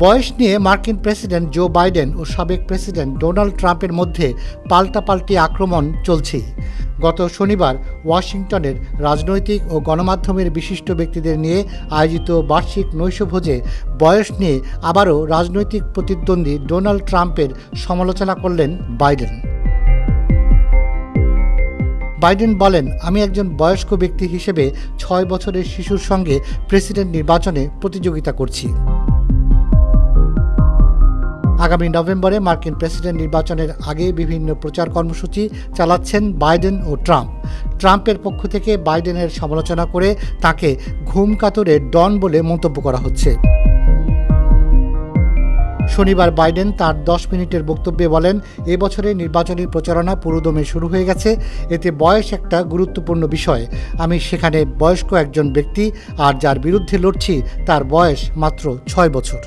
বয়স নিয়ে মার্কিন প্রেসিডেন্ট জো বাইডেন ও সাবেক প্রেসিডেন্ট ডোনাল্ড ট্রাম্পের মধ্যে পাল্টাপাল্টি আক্রমণ চলছেই গত শনিবার ওয়াশিংটনের রাজনৈতিক ও গণমাধ্যমের বিশিষ্ট ব্যক্তিদের নিয়ে আয়োজিত বার্ষিক নৈশভোজে বয়স নিয়ে আবারও রাজনৈতিক প্রতিদ্বন্দ্বী ডোনাল্ড ট্রাম্পের সমালোচনা করলেন বাইডেন। বাইডেন বলেন, আমি একজন বয়স্ক ব্যক্তি হিসেবে ছয় বছরের শিশুর সঙ্গে প্রেসিডেন্ট নির্বাচনে প্রতিযোগিতা করছি। আগামী নভেম্বরে মার্কিন প্রেসিডেন্ট নির্বাচনের আগে বিভিন্ন প্রচার কর্মসূচি চালাচ্ছেন বাইডেন ও ট্রাম্প। ট্রাম্পের পক্ষ থেকে বাইডেনের সমালোচনা করে তাকে ঘুম কাতরে ডন বলে মন্তব্য করা হচ্ছে। শনিবার বাইডেন তার দশ মিনিটের বক্তব্যে বলেন এবছরের নির্বাচনী প্রচারণা পুরোদমে শুরু হয়ে গেছে। এতে বয়স একটা গুরুত্বপূর্ণ বিষয়। আমি সেখানে বয়স্ক একজন ব্যক্তি আর যার বিরুদ্ধে লড়ছি তার বয়স মাত্র ছয় বছর।